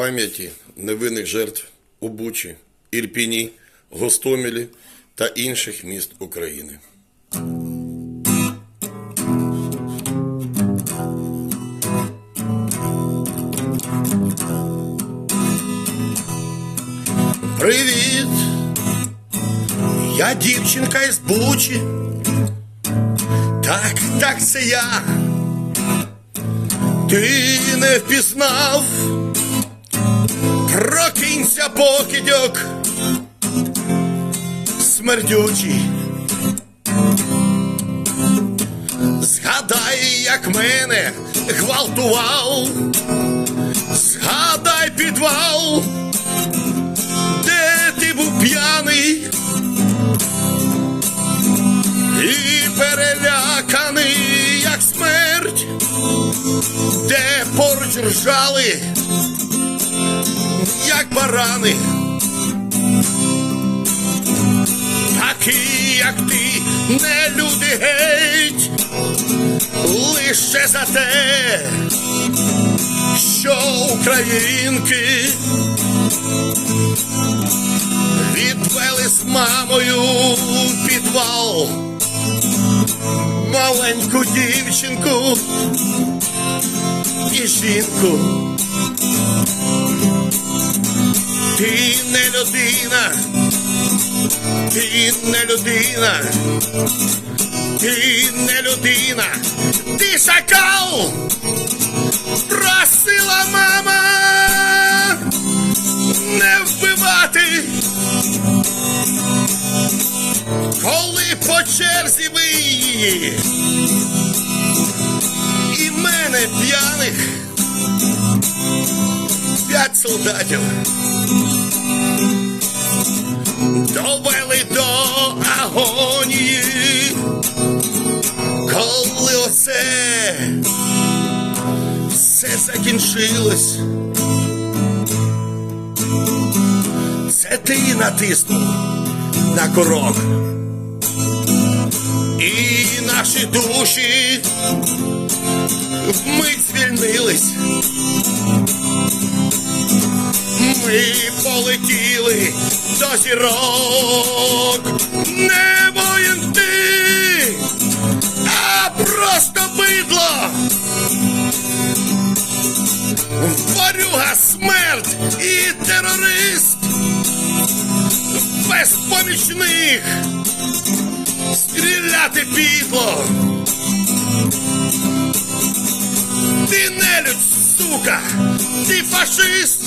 пам'яті невинних жертв у Бучі, Ірпіні, Гостомелі та інших міст України. Привіт! Я дівчинка із Бучі. Так, так, це я. Ти не впізнав. Прокинься, покидьок. Смердючий. Згадай, як мене гвалтував. Згадай підвал, де ти був п'яний і переляканий, як смерть, де поруч ржали, як барани. Такі, як ти, не люди геть, лише за те, що українки відвели з мамою в підвал маленьку дівчинку і жінку. Ти не людина, ти не людина, ти не людина, ти шакал, просила мама не вбивати. Коли по черзі ви її і мене п'яних п'ять солдатів довели до агонії, коли оце все закінчилось. Це ти натиснув на курок. І наші душі вмить звільнились. Ми полетіли до зірок, не воєнти, а просто бидло. Ворюга, смерть і терорист. Без помічних. Стріляти підло. Ти нелюдь, сука, ти фашист,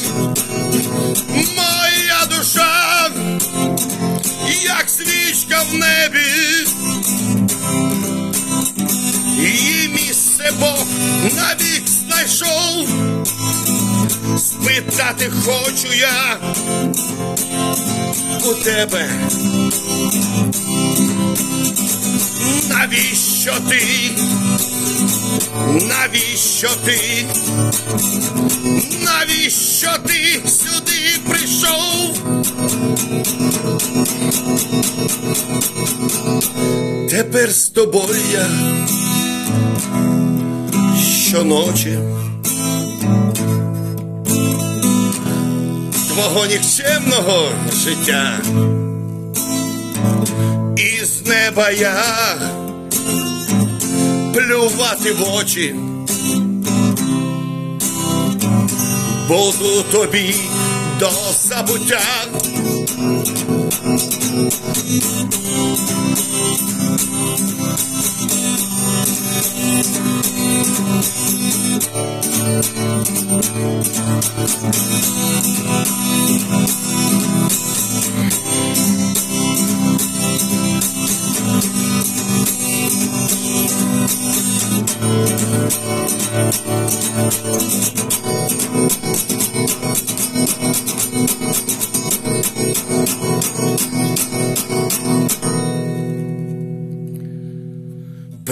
Спитати хочу я у тебе. Навіщо ти? Навіщо ти? Навіщо ти сюди прийшов? Тепер з тобою я щоночі твого нікчемного життя. Із неба я плювати в очі. Буду тобі до забуття.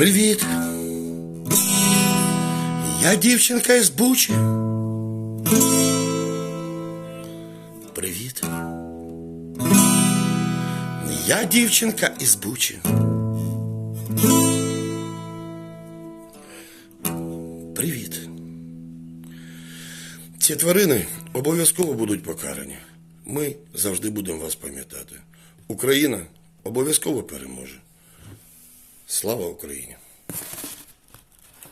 Привіт. Я дівчинка із Бучі. Привіт. Я дівчинка із Бучі. Привіт. Ці тварини обов'язково будуть покарані. Ми завжди будемо вас пам'ятати. Україна обов'язково переможе. Слава Україні!